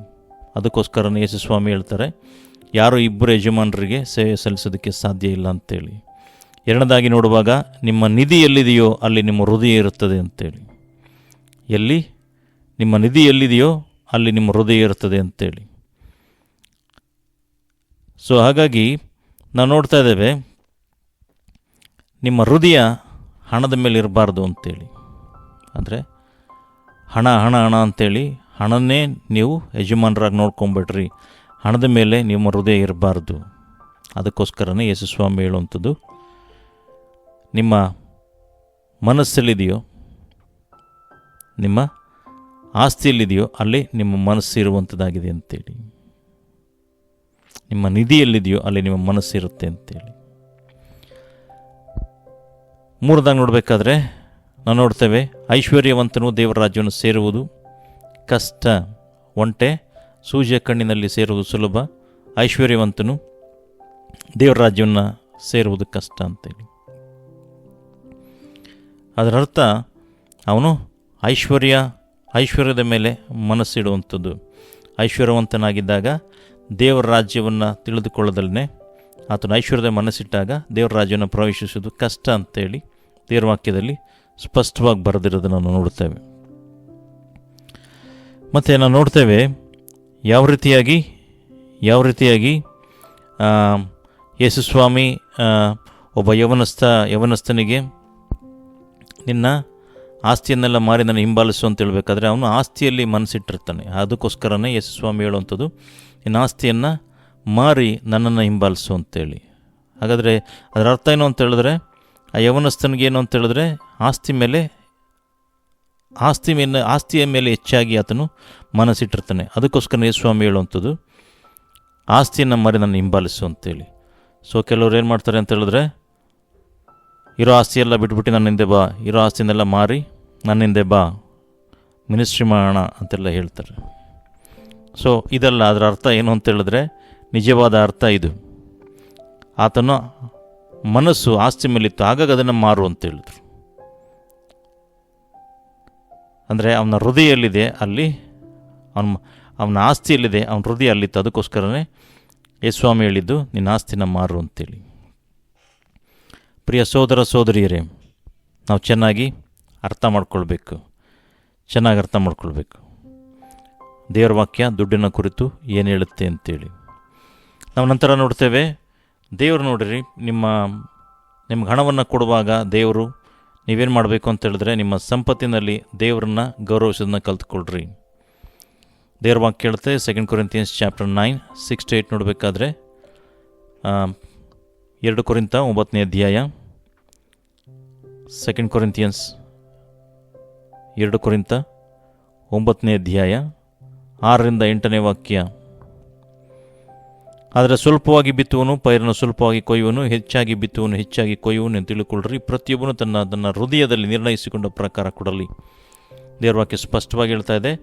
ಅದಕ್ಕೋಸ್ಕರನೇ ಯೇಸುಸ್ವಾಮಿ ಹೇಳ್ತಾರೆ, ಯಾರು ಇಬ್ಬರು ಯಜಮಾನರಿಗೆ ಸೇವೆ ಸಲ್ಲಿಸೋದಕ್ಕೆ ಸಾಧ್ಯ ಇಲ್ಲ ಅಂತೇಳಿ. ಎರಡನೇದಾಗಿ ನೋಡುವಾಗ, ನಿಮ್ಮ ನಿಧಿ ಎಲ್ಲಿದೆಯೋ ಅಲ್ಲಿ ನಿಮ್ಮ ಹೃದಯ ಇರುತ್ತದೆ ಅಂತೇಳಿ. ಎಲ್ಲಿ? ನಿಮ್ಮ ನಿಧಿ ಎಲ್ಲಿದೆಯೋ ಅಲ್ಲಿ ನಿಮ್ಮ ಹೃದಯ ಇರುತ್ತದೆ ಅಂತೇಳಿ. ಸೊ, ಹಾಗಾಗಿ ನಾವು ನೋಡ್ತಾ ಇದ್ದೇವೆ, ನಿಮ್ಮ ಹೃದಯ ಹಣದ ಮೇಲೆ ಇರಬಾರ್ದು ಅಂತೇಳಿ. ಅಂದರೆ ಹಣ ಹಣ ಹಣ ಅಂತೇಳಿ ಹಣನೇ ನೀವು ಯಜಮಾನರಾಗಿ ನೋಡ್ಕೊಂಬಿಡ್ರಿ. ಹಣದ ಮೇಲೆ ನಿಮ್ಮ ಹೃದಯ ಇರಬಾರ್ದು. ಅದಕ್ಕೋಸ್ಕರನೇ ಯಶಸ್ವಾಮಿ ಹೇಳುವಂಥದ್ದು. ನಿಮ್ಮ ಮನಸ್ಸಲ್ಲಿದೆಯೋ, ನಿಮ್ಮ ಆಸ್ತಿಯಲ್ಲಿದೆಯೋ ಅಲ್ಲಿ ನಿಮ್ಮ ಮನಸ್ಸು ಇರುವಂಥದ್ದಾಗಿದೆ ಅಂತೇಳಿ. ನಿಮ್ಮ ನಿಧಿಯಲ್ಲಿದೆಯೋ ಅಲ್ಲಿ ನಿಮ್ಮ ಮನಸ್ಸಿರುತ್ತೆ ಅಂತೇಳಿ. ಮೂರದಾಗಿ ನೋಡಬೇಕಾದ್ರೆ ನಾವು ನೋಡ್ತೇವೆ, ಐಶ್ವರ್ಯವಂತನು ದೇವರ ರಾಜ್ಯವನ್ನು ಸೇರುವುದು ಕಷ್ಟ, ಒಂಟೆ, ಸೂಜಿಯ ಕಣ್ಣಿನಲ್ಲಿ ಸೇರುವುದು ಸುಲಭ, ಐಶ್ವರ್ಯವಂತನು ದೇವರ ರಾಜ್ಯವನ್ನು ಸೇರುವುದು ಕಷ್ಟ ಅಂತೇಳಿ. ಅದರ ಅರ್ಥ, ಅವನು ಐಶ್ವರ್ಯ, ಐಶ್ವರ್ಯದ ಮೇಲೆ ಮನಸ್ಸಿಡುವಂಥದ್ದು. ಐಶ್ವರ್ಯವಂತನಾಗಿದ್ದಾಗ ದೇವರ ರಾಜ್ಯವನ್ನು ತಿಳಿದುಕೊಳ್ಳೋದಲ್ಲೇ ಆತನ ಐಶ್ವರ್ಯದ ಮನಸ್ಸಿಟ್ಟಾಗ ದೇವರ ರಾಜ್ಯವನ್ನು ಪ್ರವೇಶಿಸುವುದು ಕಷ್ಟ ಅಂತೇಳಿ, ದೇವರ ವಾಕ್ಯದಲ್ಲಿ ಸ್ಪಷ್ಟವಾಗಿ ಬರೆದಿರೋದನ್ನು ನಾವು ನೋಡ್ತೇವೆ. ಮತ್ತು ನಾವು ನೋಡ್ತೇವೆ ಯಾವ ರೀತಿಯಾಗಿ ಯಾವ ರೀತಿಯಾಗಿ ಯೇಸುಸ್ವಾಮಿ ಒಬ್ಬ ಯವನಸ್ಥ, ಯವನಸ್ಥನಿಗೆ ನಿನ್ನ ಆಸ್ತಿಯನ್ನೆಲ್ಲ ಮಾರಿ ನನ್ನ ಹಿಂಬಾಲಿಸು ಅಂತ ಹೇಳಬೇಕಾದ್ರೆ ಅವನು ಆಸ್ತಿಯಲ್ಲಿ ಮನಸ್ಸಿಟ್ಟಿರ್ತಾನೆ. ಅದಕ್ಕೋಸ್ಕರನೇ ಯೇಸುಸ್ವಾಮಿ ಹೇಳುವಂಥದ್ದು, ನಿನ್ನ ಆಸ್ತಿಯನ್ನು ಮಾರಿ ನನ್ನನ್ನು ಹಿಂಬಾಲಿಸು ಅಂತೇಳಿ. ಹಾಗಾದರೆ ಅದರ ಅರ್ಥ ಏನು ಅಂತ ಹೇಳಿದ್ರೆ ಆ ಯವನಸ್ಥನಿಗೆ ಏನು ಅಂತ ಹೇಳಿದ್ರೆ, ಆಸ್ತಿ ಮೇಲೆ ಆಸ್ತಿ ಮೇಲೆ, ಆಸ್ತಿಯ ಮೇಲೆ ಹೆಚ್ಚಾಗಿ ಆತನು ಮನಸ್ಸಿಟ್ಟಿರ್ತಾನೆ. ಅದಕ್ಕೋಸ್ಕರ ಯೇಸುಸ್ವಾಮಿ ಹೇಳುವಂಥದ್ದು, ಆಸ್ತಿಯನ್ನು ಮಾರಿ ನನ್ನ ಹಿಂಬಾಲಿಸು ಅಂತೇಳಿ. ಸೊ ಕೆಲವ್ರು ಏನು ಮಾಡ್ತಾರೆ ಅಂತ ಹೇಳಿದ್ರೆ, ಇರೋ ಆಸ್ತಿಯೆಲ್ಲ ಬಿಟ್ಬಿಟ್ಟು ನನ್ನ ಹಿಂದೆ ಬಾ, ಇರೋ ಆಸ್ತಿನೆಲ್ಲ ಮಾರಿ, ನನ್ನ ಹಿಂದೆ ಬಾ, ಮಿನಿಸ್ಟ್ರಿ ಮಾಡೋಣ ಅಂತೆಲ್ಲ ಹೇಳ್ತಾರೆ. ಸೊ ಇದೆಲ್ಲ ಅದರ ಅರ್ಥ ಏನು ಅಂತ ಹೇಳಿದ್ರೆ, ನಿಜವಾದ ಅರ್ಥ ಇದು. ಆತನ ಮನಸ್ಸು ಆಸ್ತಿ ಮೇಲಿತ್ತು ಹಾಗಾಗಿ ಅದನ್ನು ಮಾರು ಅಂತ ಹೇಳಿದ್ರು. ಅಂದರೆ ಅವನ ಹೃದಯ ಎಲ್ಲಿದೆ ಅಲ್ಲಿ ಅವನ ಅವನ ಆಸ್ತಿ ಎಲ್ಲಿದೆ ಅವನ ಹೃದಯ ಅಲ್ಲಿತ್ತು. ಅದಕ್ಕೋಸ್ಕರನೇ ಯೇಸ್ವಾಮಿ ಹೇಳಿದ್ದು, ನಿನ್ನ ಆಸ್ತಿನ ಮಾರು ಅಂತೇಳಿ. ಪ್ರಿಯ ಸೋದರ ಸೋದರಿಯರೇ, ನಾವು ಚೆನ್ನಾಗಿ ಅರ್ಥ ಮಾಡ್ಕೊಳ್ಬೇಕು. ಚೆನ್ನಾಗಿ ಅರ್ಥ ಮಾಡ್ಕೊಳ್ಬೇಕು. ದೇವರ ವಾಕ್ಯ, ದುಡ್ಡಿನ ಕುರಿತು ಏನು ಹೇಳುತ್ತೆ ಅಂತೇಳಿ. ನಾವು ನಂತರ ನೋಡ್ತೇವೆ ದೇವರು ನೋಡಿರಿ, ನಿಮ್ಮ ನಿಮ್ಗೆ ಹಣವನ್ನು ಕೊಡುವಾಗ ದೇವರು, ನೀವೇನು ಮಾಡಬೇಕು ಅಂತ ಹೇಳಿದ್ರೆ ನಿಮ್ಮ ಸಂಪತ್ತಿನಲ್ಲಿ ದೇವರನ್ನ ಗೌರವಿಸೋದನ್ನ ಕಲ್ತ್ಕೊಳ್ರಿ. ದೇವ್ರ ವಾಕ್ಯ ಕೇಳುತ್ತೆ second Corinthians chapter nine six to eight ನೋಡಬೇಕಾದ್ರೆ ಎರಡು ಕೊರಿಂತ ಒಂಬತ್ತನೇ ಅಧ್ಯಾಯ ಸೆಕೆಂಡ್ ಕೊರಿಂತಿಯನ್ಸ್ ಎರಡು ಕೊರಿಂತ ಒಂಬತ್ತನೇ ಅಧ್ಯಾಯ, ಆರರಿಂದ ಎಂಟನೇ ವಾಕ್ಯ. ಆದರೆ ಸ್ವಲ್ಪವಾಗಿ ಬಿತ್ತುವನು, ಪೈರನ್ನು ಸ್ವಲ್ಪವಾಗಿ ಕೊಯ್ಯುವನು, ಹೆಚ್ಚಾಗಿ ಬಿತ್ತುವನು, ಹೆಚ್ಚಾಗಿ ಕೊಯ್ಯುವನು ಎಂದು ತಿಳ್ಕೊಳ್ಳ್ರಿ ಪ್ರತಿಯೊಬ್ಬನು ತನ್ನ ತನ್ನ ಹೃದಯದಲ್ಲಿ ನಿರ್ಣಯಿಸಿಕೊಂಡ ಪ್ರಕಾರ ಕೊಡಲಿ. ದೇವರವಾಕ್ಯ ಸ್ಪಷ್ಟವಾಗಿ ಹೇಳ್ತಾ ಇದೆ,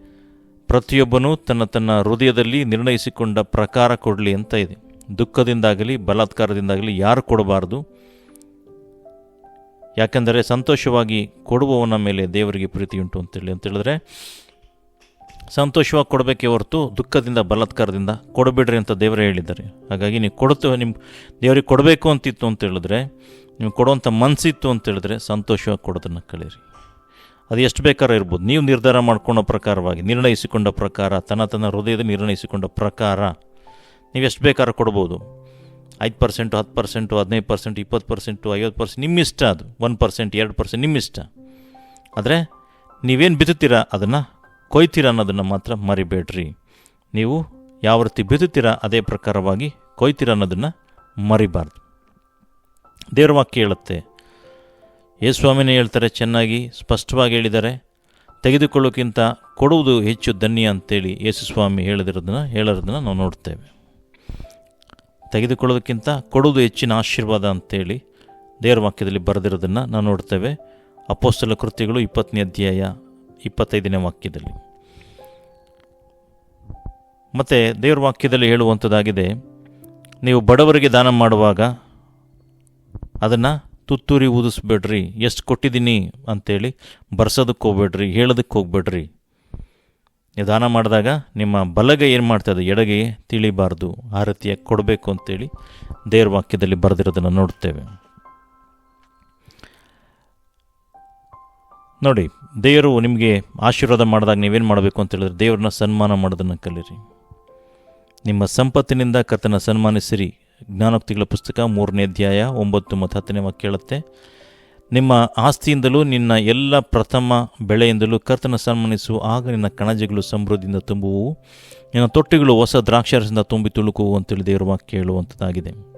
ಪ್ರತಿಯೊಬ್ಬನು ತನ್ನ ತನ್ನ ಹೃದಯದಲ್ಲಿ ನಿರ್ಣಯಿಸಿಕೊಂಡ ಪ್ರಕಾರ ಕೊಡಲಿ ಅಂತ ಇದೆ. ದುಃಖದಿಂದಾಗಲಿ, ಬಲಾತ್ಕಾರದಿಂದಾಗಲಿ ಯಾರು ಕೊಡಬಾರ್ದು? ಯಾಕೆಂದರೆ ಸಂತೋಷವಾಗಿ ಕೊಡುವವನ ಮೇಲೆ ದೇವರಿಗೆ ಪ್ರೀತಿ ಉಂಟು ಅಂತೇಳಿ ಅಂತ ಹೇಳಿದ್ರೆ ಸಂತೋಷವಾಗಿ ಕೊಡಬೇಕೇ ಹೊರತು ದುಃಖದಿಂದ, ಬಲತ್ಕಾರದಿಂದ ಕೊಡಬೇಡ್ರಿ ಅಂತ ದೇವರೇ ಹೇಳಿದ್ದಾರೆ. ಹಾಗಾಗಿ ನೀವು ಕೊಡುತ್ತ ನಿಮ್ಮ ದೇವರಿಗೆ ಕೊಡಬೇಕು ಅಂತಿತ್ತು ಅಂತ ಹೇಳಿದ್ರೆ, ನೀವು ಕೊಡುವಂಥ ಮನಸ್ಸಿತ್ತು ಅಂತ ಹೇಳಿದ್ರೆ ಸಂತೋಷವಾಗಿ ಕೊಡೋದನ್ನು ಕಳೀರಿ ಅದು ಎಷ್ಟು ಬೇಕಾದ್ರೂ ಇರ್ಬೋದು. ನೀವು ನಿರ್ಧಾರ ಮಾಡ್ಕೊಳ್ಳೋ ಪ್ರಕಾರವಾಗಿ, ನಿರ್ಣಯಿಸಿಕೊಂಡ ಪ್ರಕಾರ, ತನ್ನ ತನ್ನ ಹೃದಯದ ನಿರ್ಣಯಿಸಿಕೊಂಡ ಪ್ರಕಾರ ನೀವು ಎಷ್ಟು ಬೇಕಾದ್ರೂ ಕೊಡ್ಬೋದು. ಐದು ಪರ್ಸೆಂಟು, ಹತ್ತು ಪರ್ಸೆಂಟು, ಹದಿನೈದು ಪರ್ಸೆಂಟ್, ಇಪ್ಪತ್ತು ಪರ್ಸೆಂಟು, ಐವತ್ತು ಪರ್ಸೆಂಟ್ ನಿಮ್ಮ ಇಷ್ಟ ಅದು. ಒನ್ ಪರ್ಸೆಂಟ್, ಎರಡು ಪರ್ಸೆಂಟ್ ನಿಮ್ಮಿಷ್ಟ ಆದರೆ ನೀವೇನು ಬಿತ್ತುತ್ತೀರಾ ಅದನ್ನು ಕೊಯ್ತೀರ ಅನ್ನೋದನ್ನು ಮಾತ್ರ ಮರಿಬೇಡ್ರಿ. ನೀವು ಯಾವ ರೀತಿ ಬಿದುತ್ತೀರ ಅದೇ ಪ್ರಕಾರವಾಗಿ ಕೊಯ್ತೀರ ಅನ್ನೋದನ್ನು ಮರಿಬಾರ್ದು. ದೇವ್ರ ವಾಕ್ಯ ಹೇಳುತ್ತೆ ಯೇಸ್ವಾಮಿನೇ ಹೇಳ್ತಾರೆ, ಚೆನ್ನಾಗಿ ಸ್ಪಷ್ಟವಾಗಿ ಹೇಳಿದ್ದಾರೆ. ತೆಗೆದುಕೊಳ್ಳೋಕ್ಕಿಂತ ಕೊಡುವುದು ಹೆಚ್ಚು ಧನ್ಯ ಅಂತೇಳಿ ಯೇಸುಸ್ವಾಮಿ ಹೇಳಿದಿರೋದನ್ನು, ಹೇಳೋದನ್ನು ನಾವು ನೋಡ್ತೇವೆ. ತೆಗೆದುಕೊಳ್ಳೋದಕ್ಕಿಂತ ಕೊಡುವುದು ಹೆಚ್ಚಿನ ಆಶೀರ್ವಾದ ಅಂತೇಳಿ ದೇವರ ವಾಕ್ಯದಲ್ಲಿ ಬರೆದಿರೋದನ್ನು ನಾವು ನೋಡ್ತೇವೆ. ಅಪೋಸ್ತಲ ಕೃತ್ಯಗಳು ಇಪ್ಪತ್ತನೇ ಅಧ್ಯಾಯ ಇಪ್ಪತ್ತೈದನೇ ವಾಕ್ಯದಲ್ಲಿ. ಮತ್ತು ದೇವರ ವಾಕ್ಯದಲ್ಲಿ ಹೇಳುವಂಥದ್ದಾಗಿದೆ, ನೀವು ಬಡವರಿಗೆ ದಾನ ಮಾಡುವಾಗ ಅದನ್ನು ತುತ್ತೂರಿ ಊದಿಸ್ಬೇಡ್ರಿ, ಎಷ್ಟು ಕೊಟ್ಟಿದ್ದೀನಿ ಅಂತೇಳಿ ಬರ್ಸೋದಕ್ಕೆ ಹೋಗ್ಬೇಡ್ರಿ, ಹೇಳೋದಕ್ಕೆ ಹೋಗ್ಬೇಡ್ರಿ. ನೀವು ದಾನ ಮಾಡಿದಾಗ ನಿಮ್ಮ ಬಲಗೈ ಏನು ಮಾಡ್ತದೆ ಎಡಗೆ ತಿಳಿಬಾರ್ದು ಆ ರೀತಿಯಾಗಿ ಕೊಡಬೇಕು ಅಂತೇಳಿ ದೇವ್ರ ವಾಕ್ಯದಲ್ಲಿ ಬರೆದಿರೋದನ್ನು ನೋಡ್ತೇವೆ. ನೋಡಿ, ದೇವರು ನಿಮಗೆ ಆಶೀರ್ವಾದ ಮಾಡಿದಾಗ ನೀವೇನು ಮಾಡಬೇಕು ಅಂತ ಹೇಳಿದ್ರೆ ದೇವ್ರನ್ನ ಸನ್ಮಾನ ಮಾಡೋದನ್ನು ಕಲೀರಿ. ನಿಮ್ಮ ಸಂಪತ್ತಿನಿಂದ ಕರ್ತನ ಸನ್ಮಾನಿಸಿರಿ. ಜ್ಞಾನೋಕ್ತಿಗಳ ಪುಸ್ತಕ ಮೂರನೇ ಅಧ್ಯಾಯ ಒಂಬತ್ತು ಮತ್ತು ಹತ್ತನೇ ವಾಕ್ಯ ಹೇಳುತ್ತೆ, ನಿಮ್ಮ ಆಸ್ತಿಯಿಂದಲೂ ನಿನ್ನ ಎಲ್ಲ ಪ್ರಥಮ ಬೆಳೆಯಿಂದಲೂ ಕರ್ತನ ಸನ್ಮಾನಿಸು ಆಗ ನಿನ್ನ ಕಣಜಗಳು ಸಮೃದ್ಧಿಯಿಂದ ತುಂಬುವು. ನಿನ್ನ ತೊಟ್ಟಿಗಳು ಹೊಸ ದ್ರಾಕ್ಷಾರಸದಿಂದ ತುಂಬಿ ತುಳುಕುವು ಅಂತೇಳಿ ದೇವರ ವಾಕ್ಯ ಹೇಳುವಂಥದ್ದಾಗಿದೆ.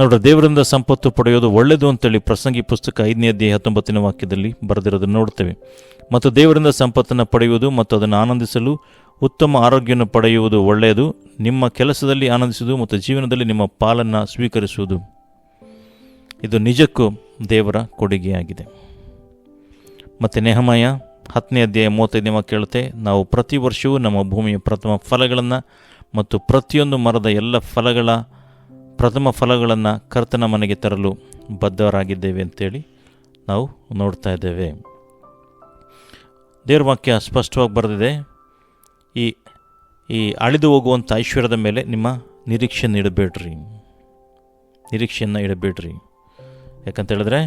ನೋಡ್ರಿ, ದೇವರಿಂದ ಸಂಪತ್ತು ಪಡೆಯೋದು ಒಳ್ಳೆಯದು ಅಂತೇಳಿ ಪ್ರಸಂಗಿ ಪುಸ್ತಕ ಐದನೇ ಅಧ್ಯಾಯ ಹತ್ತೊಂಬತ್ತನೇ ವಾಕ್ಯದಲ್ಲಿ ಬರೆದಿರೋದನ್ನು ನೋಡ್ತೇವೆ. ಮತ್ತು ದೇವರಿಂದ ಸಂಪತ್ತನ್ನು ಪಡೆಯುವುದು ಮತ್ತು ಅದನ್ನು ಆನಂದಿಸಲು ಉತ್ತಮ ಆರೋಗ್ಯವನ್ನು ಪಡೆಯುವುದು ಒಳ್ಳೆಯದು. ನಿಮ್ಮ ಕೆಲಸದಲ್ಲಿ ಆನಂದಿಸುವುದು ಮತ್ತು ಜೀವನದಲ್ಲಿ ನಿಮ್ಮ ಪಾಲನ್ನು ಸ್ವೀಕರಿಸುವುದು. ಇದು ನಿಜಕ್ಕೂ ದೇವರ ಕೊಡುಗೆಯಾಗಿದೆ. ಮತ್ತು ನೆಹಮಯ ಹತ್ತನೇ ಅಧ್ಯಾಯ ಮೂವತ್ತೈದನೇ ವಾಕ್ಯ ಹೇಳುತ್ತೆ, ನಾವು ಪ್ರತಿ ವರ್ಷವೂ ನಮ್ಮ ಭೂಮಿಯ ಪ್ರಥಮ ಫಲಗಳನ್ನು ಮತ್ತು ಪ್ರತಿಯೊಂದು ಮರದ ಎಲ್ಲ ಫಲಗಳ ಪ್ರಥಮ ಫಲಗಳನ್ನು ಕರ್ತನ ಮನೆಗೆ ತರಲು ಬದ್ಧರಾಗಿದ್ದೇವೆ ಅಂತೇಳಿ ನಾವು ನೋಡ್ತಾ ಇದ್ದೇವೆ. ದೇವ್ರ ವಾಕ್ಯ ಸ್ಪಷ್ಟವಾಗಿ ಬರೆದಿದೆ, ಈ ಈ ಅಳಿದು ಹೋಗುವಂಥ ಐಶ್ವರ್ಯದ ಮೇಲೆ ನಿಮ್ಮ ನಿರೀಕ್ಷೆಯನ್ನು ಇಡಬೇಡ್ರಿ. ನಿರೀಕ್ಷೆಯನ್ನು ಇಡಬೇಡ್ರಿ. ಯಾಕಂತ ಹೇಳಿದ್ರೆ,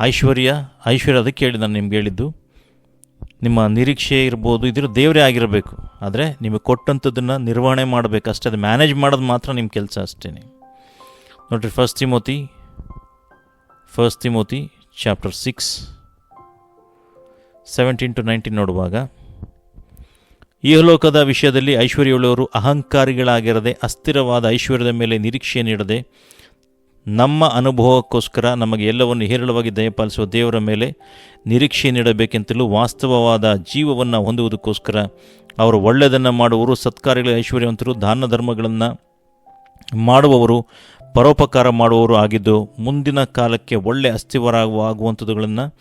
ಐಶ್ವರ್ಯ ಐಶ್ವರ್ಯ ಅದಕ್ಕೆ ಹೇಳಿ ನಾನು ನಿಮ್ಗೆ ಹೇಳಿದ್ದು ನಿಮ್ಮ ನಿರೀಕ್ಷೆ ಇರ್ಬೋದು, ಇದ್ರ ದೇವರೇ ಆಗಿರಬೇಕು. ಆದರೆ ನಿಮಗೆ ಕೊಟ್ಟಂಥದ್ದನ್ನು ನಿರ್ವಹಣೆ ಮಾಡಬೇಕು ಅಷ್ಟೇ, ಅದು ಮ್ಯಾನೇಜ್ ಮಾಡೋದು ಮಾತ್ರ ನಿಮ್ಮ ಕೆಲಸ ಅಷ್ಟೇ ನೋಡಿರಿ first Timothy first Timothy chapter six seventeen to nineteen ನೋಡುವಾಗ ಇಹಲೋಕದ ವಿಷಯದಲ್ಲಿ ಐಶ್ವರ್ಯವುಳ್ಳವರು ಅಹಂಕಾರಿಗಳಾಗಿರದೆ, ಅಸ್ಥಿರವಾದ ಐಶ್ವರ್ಯದ ಮೇಲೆ ನಿರೀಕ್ಷೆ ನೀಡದೆ ನಮ್ಮ ಅನುಭವಕ್ಕೋಸ್ಕರ ನಮಗೆ ಎಲ್ಲವನ್ನು ಹೇರಳವಾಗಿ ದಯಪಾಲಿಸುವ ದೇವರ ಮೇಲೆ ನಿರೀಕ್ಷೆ ನೀಡಬೇಕೆಂತಲೂ ವಾಸ್ತವವಾದ ಜೀವವನ್ನು ಹೊಂದುವುದಕ್ಕೋಸ್ಕರ ಅವರು ಒಳ್ಳೆಯದನ್ನು ಮಾಡುವವರು, ಸತ್ಕಾರ್ಯಗಳ ಐಶ್ವರ್ಯವಂತರು, ದಾನ ಧರ್ಮಗಳನ್ನು ಮಾಡುವವರು, ಪರೋಪಕಾರ ಮಾಡುವವರು ಆಗಿದ್ದು ಮುಂದಿನ ಕಾಲಕ್ಕೆ ಒಳ್ಳೆ ಅಸ್ಥಿವರಾಗುವಂಥದ್ದುಗಳನ್ನು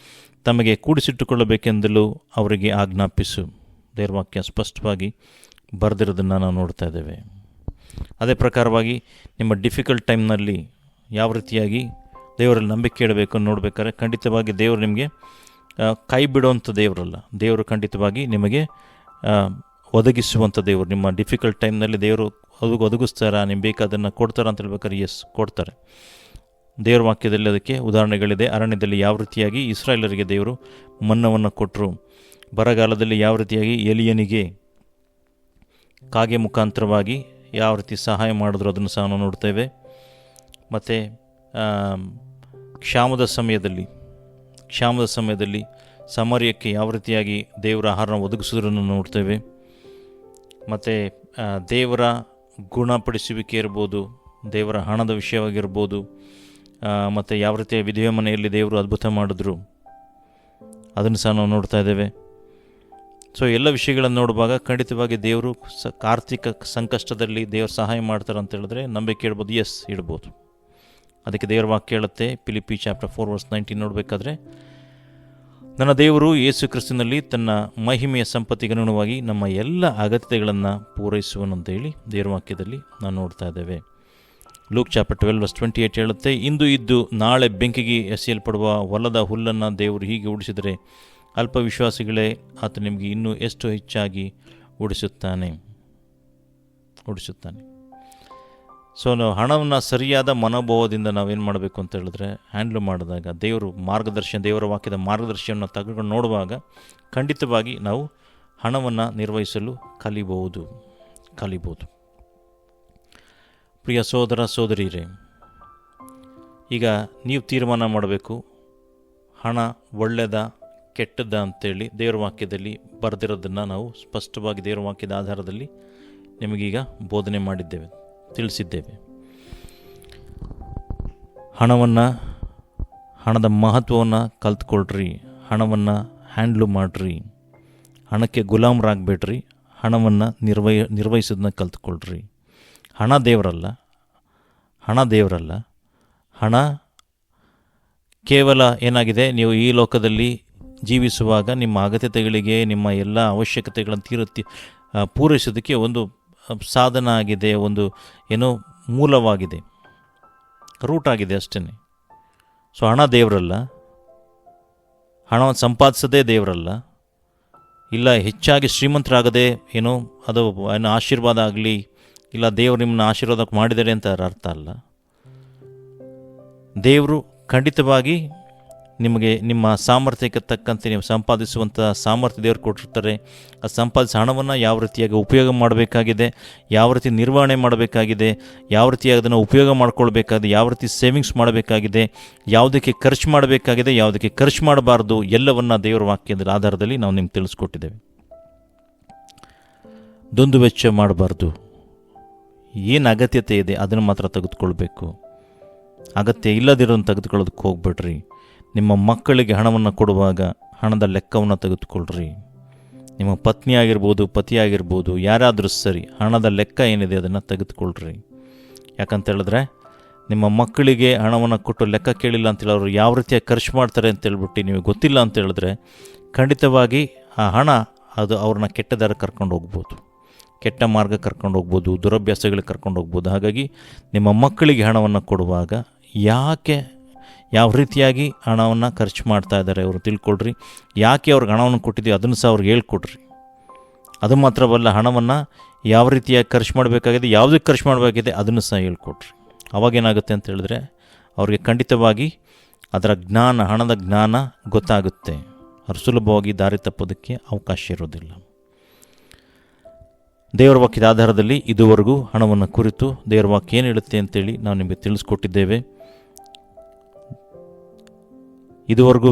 ತಮಗೆ ಕೂಡಿಸಿಟ್ಟುಕೊಳ್ಳಬೇಕೆಂದಲೂ ಅವರಿಗೆ ಆಜ್ಞಾಪಿಸು. ದೇರ್ವಾಕ್ಯ ಸ್ಪಷ್ಟವಾಗಿ ಬರೆದಿರೋದನ್ನು ನಾವು ನೋಡ್ತಾ ಇದ್ದೇವೆ. ಅದೇ ಪ್ರಕಾರವಾಗಿ ನಿಮ್ಮ ಡಿಫಿಕಲ್ಟ್ ಟೈಮ್ನಲ್ಲಿ ಯಾವ ರೀತಿಯಾಗಿ ದೇವರಲ್ಲಿ ನಂಬಿಕೆ ಇಡಬೇಕು ನೋಡಬೇಕಾದ್ರೆ ಖಂಡಿತವಾಗಿ ದೇವರು ನಿಮಗೆ ಕೈ ಬಿಡುವಂಥ ದೇವರಲ್ಲ. ದೇವರು ಖಂಡಿತವಾಗಿ ನಿಮಗೆ ಒದಗಿಸುವಂಥ ದೇವರು. ನಿಮ್ಮ ಡಿಫಿಕಲ್ಟ್ ಟೈಮ್ನಲ್ಲಿ ದೇವರು ಅದು ಒದಗಿಸ್ತಾರ? ನಿಮ್ಗೆ ಬೇಕಾದನ್ನು ಕೊಡ್ತಾರ ಅಂತ ಹೇಳ್ಬೇಕಾದ್ರೆ ಎಸ್ ಕೊಡ್ತಾರೆ. ದೇವರ ವಾಕ್ಯದಲ್ಲಿ ಅದಕ್ಕೆ ಉದಾಹರಣೆಗಳಿದೆ. ಅರಣ್ಯದಲ್ಲಿ ಯಾವ ರೀತಿಯಾಗಿ ಇಸ್ರಾಯೇಲರಿಗೆ ದೇವರು ಮನ್ನವನ್ನು ಕೊಟ್ಟರು ಬರಗಾಲದಲ್ಲಿ ಯಾವ ರೀತಿಯಾಗಿ ಎಲಿಯನಿಗೆ ಕಾಗೆ ಮುಖಾಂತರವಾಗಿ ಯಾವ ರೀತಿ ಸಹಾಯ ಮಾಡಿದ್ರು? ಅದನ್ನು ಸಹ ನಾವು ನೋಡ್ತೇವೆ ಮತ್ತು ಕ್ಷಾಮದ ಸಮಯದಲ್ಲಿ ಕ್ಷಾಮದ ಸಮಯದಲ್ಲಿ ಸಮರ್ಯಕ್ಕೆ ಯಾವ ರೀತಿಯಾಗಿ ದೇವರ ಆಹಾರನ ಒದಗಿಸೋದನ್ನು ನೋಡ್ತೇವೆ. ಮತ್ತು ದೇವರ ಗುಣಪಡಿಸುವಿಕೆ ಇರ್ಬೋದು, ದೇವರ ಹಣದ ವಿಷಯವಾಗಿರ್ಬೋದು ಮತ್ತು ಯಾವ ರೀತಿಯ ವಿಧವೆ ಮನೆಯಲ್ಲಿ ದೇವರು ಅದ್ಭುತ ಮಾಡಿದ್ರು, ಅದನ್ನು ಸಹ ನಾವು ನೋಡ್ತಾ ಇದ್ದೇವೆ. ಸೊ, ಎಲ್ಲ ವಿಷಯಗಳನ್ನು ನೋಡುವಾಗ ಖಂಡಿತವಾಗಿ ದೇವರು ಸ ಆರ್ಥಿಕ ಸಂಕಷ್ಟದಲ್ಲಿ ದೇವರು ಸಹಾಯ ಮಾಡ್ತಾರೆ ಅಂತ ಹೇಳಿದ್ರೆ ನಂಬಿಕೆ ಇಡ್ಬೋದು ಎಸ್ ಇಡ್ಬೋದು. ಅದಕ್ಕೆ ದೇವರ ವಾಕ್ಯ ಹೇಳುತ್ತೆ ಪಿಲಿಪಿ ಚಾಪ್ಟರ್ ಫೋರ್ ವರ್ಸ್ ನೈನ್ಟೀನ್ ನೋಡಬೇಕಾದ್ರೆ, ನನ್ನ ದೇವರು ಯೇಸು ಕ್ರಿಸ್ತನಲ್ಲಿ ತನ್ನ ಮಹಿಮೆಯ ಸಂಪತ್ತಿಗೆ ಅನುಗುಣವಾಗಿ ನಮ್ಮ ಎಲ್ಲ ಅಗತ್ಯತೆಗಳನ್ನು ಪೂರೈಸುವನು ಅಂತೇಳಿ ದೇವರ ವಾಕ್ಯದಲ್ಲಿ ನಾವು ನೋಡ್ತಾ ಇದ್ದೇವೆ. Luke chapter twelve verse twenty eight ಹೇಳುತ್ತೆ, ಇಂದು ಇದ್ದು ನಾಳೆ ಬೆಂಕಿಗೆ ಎಸೆಯಲ್ಪಡುವ ಹೊಲದ ಹುಲ್ಲನ್ನು ದೇವರು ಹೀಗೆ ಉಡಿಸಿದರೆ ಅಲ್ಪ ವಿಶ್ವಾಸಿಗಳೇ ಆತ ನಿಮಗೆ ಇನ್ನೂ ಎಷ್ಟು ಹೆಚ್ಚಾಗಿ ಉಡಿಸುತ್ತಾನೆ? ಉಡಿಸುತ್ತಾನೆ. ಸೊ ನಾವು ಹಣವನ್ನು ಸರಿಯಾದ ಮನೋಭಾವದಿಂದ ನಾವೇನು ಮಾಡಬೇಕು ಅಂತ ಹೇಳಿದ್ರೆ ಹ್ಯಾಂಡ್ಲ್ ಮಾಡಿದಾಗ, ದೇವರು ಮಾರ್ಗದರ್ಶನ, ದೇವರ ವಾಕ್ಯದ ಮಾರ್ಗದರ್ಶನವನ್ನು ತೆಗೆದುಕೊಂಡು ನೋಡುವಾಗ ಖಂಡಿತವಾಗಿ ನಾವು ಹಣವನ್ನು ನಿರ್ವಹಿಸಲು ಕಲಿಬಹುದು ಕಲಿಬೋದು ಪ್ರಿಯ ಸೋದರ, ಸೋದರಿಯರೇ, ಈಗ ನೀವು ತೀರ್ಮಾನ ಮಾಡಬೇಕು, ಹಣ ಒಳ್ಳೆಯದ ಕೆಟ್ಟದ್ದ ಅಂತೇಳಿ ದೇವರ ವಾಕ್ಯದಲ್ಲಿ ಬರೆದಿರೋದನ್ನು ನಾವು ಸ್ಪಷ್ಟವಾಗಿ ದೇವರ ವಾಕ್ಯದ ಆಧಾರದಲ್ಲಿ ನಿಮಗೀಗ ಬೋಧನೆ ಮಾಡಿದ್ದೇವೆ. ತಿಳಿಸಿದ್ದೇವೆ. ಹಣವನ್ನು, ಹಣದ ಮಹತ್ವವನ್ನು ಕಲ್ತ್ಕೊಳ್ರಿ. ಹಣವನ್ನು ಹ್ಯಾಂಡ್ಲು ಮಾಡಿರಿ. ಹಣಕ್ಕೆ ಗುಲಾಮರಾಗಬೇಡ್ರಿ. ಹಣವನ್ನು ನಿರ್ವಹ, ನಿರ್ವಹಿಸೋದನ್ನ ಕಲ್ತ್ಕೊಳ್ರಿ. ಹಣ ದೇವರಲ್ಲ ಹಣ ದೇವರಲ್ಲ. ಹಣ ಕೇವಲ ಏನಾಗಿದೆ? ನೀವು ಈ ಲೋಕದಲ್ಲಿ ಜೀವಿಸುವಾಗ ನಿಮ್ಮ ಅಗತ್ಯತೆಗಳಿಗೆ, ನಿಮ್ಮ ಎಲ್ಲ ಅವಶ್ಯಕತೆಗಳನ್ನು ತೀರ ಪೂರೈಸೋದಕ್ಕೆ ಒಂದು ಸಾಧನ ಆಗಿದೆ ಒಂದು ಏನೋ ಮೂಲವಾಗಿದೆ. ರೂಟ್ ಆಗಿದೆ ಅಷ್ಟೇ ಸೊ, ಹಣ ದೇವರಲ್ಲ. ಹಣವನ್ನು ಸಂಪಾದಿಸೋದೇ ದೇವರಲ್ಲ. ಇಲ್ಲ, ಹೆಚ್ಚಾಗಿ ಶ್ರೀಮಂತರಾಗದೆ ಏನೋ ಅದು ಏನು ಆಶೀರ್ವಾದ ಆಗಲಿ, ಇಲ್ಲ ದೇವರು ನಿಮ್ಮನ್ನ ಆಶೀರ್ವಾದಕ್ಕೆ ಮಾಡಿದರೆ ಅಂತ ಅರ್ಥ ಅಲ್ಲ. ದೇವರು ಖಂಡಿತವಾಗಿ ನಿಮಗೆ ನಿಮ್ಮ ಸಾಮರ್ಥ್ಯಕ್ಕೆ ತಕ್ಕಂತೆ ನೀವು ಸಂಪಾದಿಸುವಂಥ ಸಾಮರ್ಥ್ಯ ದೇವರು ಕೊಟ್ಟಿರ್ತಾರೆ. ಆ ಸಂಪಾದಿಸಿದ ಹಣವನ್ನು ಯಾವ ರೀತಿಯಾಗಿ ಉಪಯೋಗ ಮಾಡಬೇಕಾಗಿದೆ, ಯಾವ ರೀತಿ ನಿರ್ವಹಣೆ ಮಾಡಬೇಕಾಗಿದೆ, ಯಾವ ರೀತಿಯಾಗಿ ಅದನ್ನು ಉಪಯೋಗ ಮಾಡ್ಕೊಳ್ಬೇಕಾಗಿದೆ, ಯಾವ ರೀತಿ ಸೇವಿಂಗ್ಸ್ ಮಾಡಬೇಕಾಗಿದೆ, ಯಾವುದಕ್ಕೆ ಖರ್ಚು ಮಾಡಬೇಕಾಗಿದೆ, ಯಾವುದಕ್ಕೆ ಖರ್ಚು ಮಾಡಬಾರ್ದು, ಎಲ್ಲವನ್ನು ದೇವರ ವಾಕ್ಯದ ಆಧಾರದಲ್ಲಿ ನಾವು ನಿಮ್ಗೆ ತಿಳಿಸ್ಕೊಟ್ಟಿದ್ದೇವೆ. ದುಂದು ವೆಚ್ಚ ಮಾಡಬಾರ್ದು. ಏನು ಅಗತ್ಯತೆ ಇದೆ ಅದನ್ನು ಮಾತ್ರ ತೆಗೆದುಕೊಳ್ಬೇಕು. ಅಗತ್ಯ ಇಲ್ಲದಿರೋದನ್ನು ತೆಗೆದುಕೊಳ್ಳೋದಕ್ಕೆ ಹೋಗ್ಬೇಡ್ರಿ. ನಿಮ್ಮ ಮಕ್ಕಳಿಗೆ ಹಣವನ್ನು ಕೊಡುವಾಗ ಹಣದ ಲೆಕ್ಕವನ್ನು ತೆಗೆದುಕೊಳ್ಳ್ರಿ. ನಿಮ್ಮ ಪತ್ನಿ ಆಗಿರ್ಬೋದು ಪತಿ ಆಗಿರ್ಬೋದು ಯಾರಾದರೂ ಸರಿ ಹಣದ ಲೆಕ್ಕ ಏನಿದೆ ಅದನ್ನು ತೆಗೆದುಕೊಳ್ಳ್ರಿ. ಯಾಕಂತ ಹೇಳಿದ್ರೆ ನಿಮ್ಮ ಮಕ್ಕಳಿಗೆ ಹಣವನ್ನು ಕೊಟ್ಟು ಲೆಕ್ಕ ಕೇಳಿಲ್ಲ ಅಂತೇಳಿ ಅವರು ಯಾವ ರೀತಿಯಾಗಿ ಖರ್ಚು ಮಾಡ್ತಾರೆ ಅಂತ ಹೇಳ್ಬಿಟ್ಟು ನಿಮಗೆ ಗೊತ್ತಿಲ್ಲ ಅಂತ ಹೇಳಿದ್ರೆ ಖಂಡಿತವಾಗಿ ಆ ಹಣ ಅದು ಅವ್ರನ್ನ ಕೆಟ್ಟ ದಾರ ಕರ್ಕೊಂಡು ಹೋಗ್ಬೋದು. ಕೆಟ್ಟ ಮಾರ್ಗ ಕರ್ಕೊಂಡು ಹೋಗ್ಬೋದು, ದುರಭ್ಯಾಸಗಳಿಗೆ ಕರ್ಕೊಂಡು ಹೋಗ್ಬೋದು. ಹಾಗಾಗಿ ನಿಮ್ಮ ಮಕ್ಕಳಿಗೆ ಹಣವನ್ನು ಕೊಡುವಾಗ ಯಾಕೆ ಯಾವ ರೀತಿಯಾಗಿ ಹಣವನ್ನು ಖರ್ಚು ಮಾಡ್ತಾ ಇದ್ದಾರೆ ಅವರು ತಿಳ್ಕೊಳ್ರಿ. ಯಾಕೆ ಅವ್ರಿಗೆ ಹಣವನ್ನು ಕೊಟ್ಟಿದ್ದೀವಿ ಅದನ್ನು ಸಹ ಅವ್ರಿಗೆ ಹೇಳ್ಕೊಡ್ರಿ. ಅದು ಮಾತ್ರವಲ್ಲ, ಹಣವನ್ನು ಯಾವ ರೀತಿಯಾಗಿ ಖರ್ಚು ಮಾಡಬೇಕಾಗಿದೆ ಯಾವುದಕ್ಕೆ ಖರ್ಚು ಮಾಡಬೇಕಿದೆ ಅದನ್ನು ಸಹ ಹೇಳ್ಕೊಡ್ರಿ. ಅವಾಗೇನಾಗುತ್ತೆ ಅಂತ ಹೇಳಿದ್ರೆ, ಅವ್ರಿಗೆ ಖಂಡಿತವಾಗಿ ಅದರ ಜ್ಞಾನ, ಹಣದ ಜ್ಞಾನ ಗೊತ್ತಾಗುತ್ತೆ. ಅವ್ರು ಸುಲಭವಾಗಿ ದಾರಿ ತಪ್ಪೋದಕ್ಕೆ ಅವಕಾಶ ಇರೋದಿಲ್ಲ. ದೇವರ ವಾಕ್ಯದ ಆಧಾರದಲ್ಲಿ ಇದುವರೆಗೂ ಹಣವನ್ನು ಕುರಿತು ದೇವರ ವಾಕ್ಯ ಏನು ಹೇಳುತ್ತೆ ಅಂತೇಳಿ ನಾವು ನಿಮಗೆ ತಿಳಿಸ್ಕೊಟ್ಟಿದ್ದೇವೆ. ಇದುವರೆಗೂ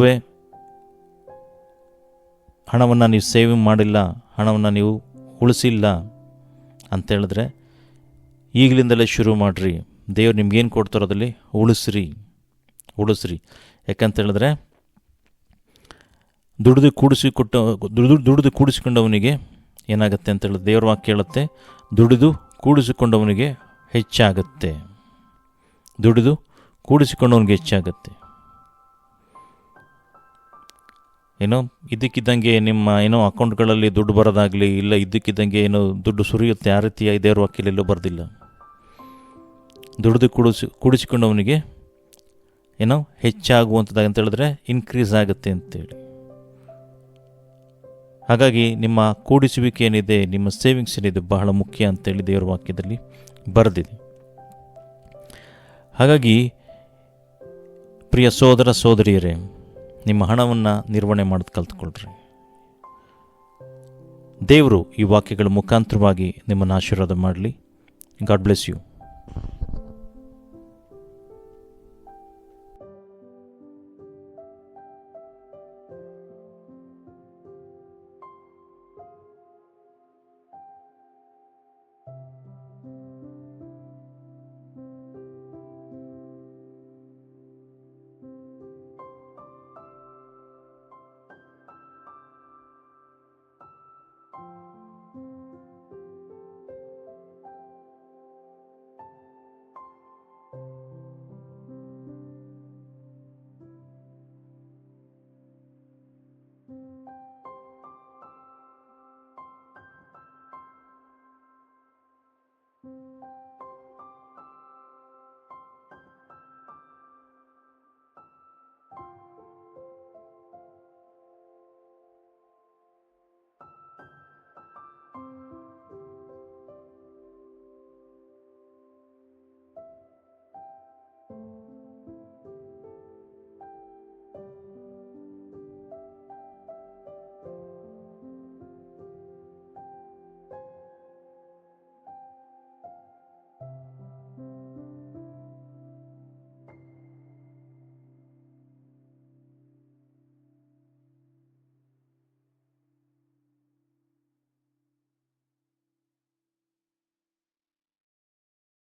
ಹಣವನ್ನು ನೀವು ಸೇವಿಂಗ್ ಮಾಡಿಲ್ಲ, ಹಣವನ್ನು ನೀವು ಉಳಿಸಿಲ್ಲ ಅಂತೇಳಿದ್ರೆ ಈಗಲಿಂದಲೇ ಶುರು ಮಾಡಿರಿ. ದೇವ್ರು ನಿಮ್ಗೇನು ಕೊಡ್ತಾರೋ ಅದರಲ್ಲಿ ಉಳಿಸ್ರಿ ಉಳಿಸ್ರಿ. ಯಾಕಂತೇಳಿದ್ರೆ ದುಡಿದು ಕೂಡಿಸಿಕೊಟ್ಟ ದುಡಿದು ದುಡಿದು ಕೂಡಿಸಿಕೊಂಡವನಿಗೆ ಏನಾಗುತ್ತೆ ಅಂತ ಹೇಳಿದ್ರೆ, ದೇವ್ರ ವಾಕ್ಯ ಹೇಳುತ್ತೆ ದುಡಿದು ಕೂಡಿಸಿಕೊಂಡವನಿಗೆ ಹೆಚ್ಚಾಗುತ್ತೆ. ದುಡಿದು ಕೂಡಿಸಿಕೊಂಡವನಿಗೆ ಹೆಚ್ಚಾಗುತ್ತೆ. ಏನೋ ಇದ್ದಕ್ಕಿದ್ದಂಗೆ ನಿಮ್ಮ ಏನೋ ಅಕೌಂಟ್ಗಳಲ್ಲಿ ದುಡ್ಡು ಬರೋದಾಗಲಿ ಇಲ್ಲ ಇದ್ದಕ್ಕಿದ್ದಂಗೆ ಏನೋ ದುಡ್ಡು ಸುರಿಯುತ್ತೆ, ಆ ರೀತಿಯ ಇದೇ ವಾಕ್ಯಲೆಲ್ಲೂ ಬರೆದಿಲ್ಲ. ದುಡ್ದು ಕೂಡಿಸಿ, ಕುಡಿಸಿಕೊಂಡವನಿಗೆ ಏನೋ ಹೆಚ್ಚಾಗುವಂಥದ್ದು ಅಂತ ಹೇಳಿದ್ರೆ ಇನ್ಕ್ರೀಸ್ ಆಗುತ್ತೆ ಅಂತೇಳಿ. ಹಾಗಾಗಿ ನಿಮ್ಮ ಕೂಡಿಸುವಿಕೆ ಏನಿದೆ, ನಿಮ್ಮ ಸೇವಿಂಗ್ಸ್ ಏನಿದೆ ಬಹಳ ಮುಖ್ಯ ಅಂತೇಳಿ ದೇವರ ವಾಕ್ಯದಲ್ಲಿ ಬರೆದಿದೆ. ಹಾಗಾಗಿ ಪ್ರಿಯ ಸೋದರ ಸೋದರಿಯರೇ ನಿಮ್ಮ ಹಣವನ್ನು ನಿರ್ವಹಣೆ ಮಾಡೋದು ಕಲ್ತ್ಕೊಳ್ರಿ. ದೇವರು ಈ ವಾಕ್ಯಗಳ ಮುಖಾಂತರವಾಗಿ ನಿಮ್ಮನ್ನು ಆಶೀರ್ವಾದ ಮಾಡಲಿ. God bless you